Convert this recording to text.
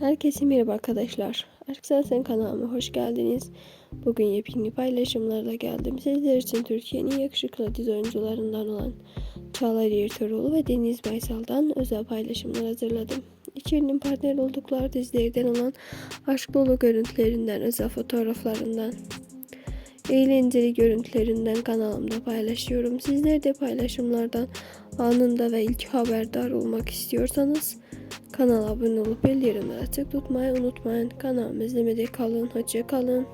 Herkese merhaba arkadaşlar. Aşk Sen kanalıma hoş geldiniz. Bugün yepyeni paylaşımlarla geldim. Sizler için Türkiye'nin yakışıklı dizi oyuncularından olan Çağlar Ertuğrul ve Deniz Baysal'dan özel paylaşımlar hazırladım. İkilinin partner oldukları dizilerden olan aşk dolu görüntülerinden, özel fotoğraflarından, eğlenceli görüntülerinden kanalımda paylaşıyorum. Sizler de paylaşımlardan anında ve ilk haberdar olmak istiyorsanız kanala abone olup bildirimleri açık tutmayı unutmayın. Kanalımı izlemede kalın. Hoşça kalın.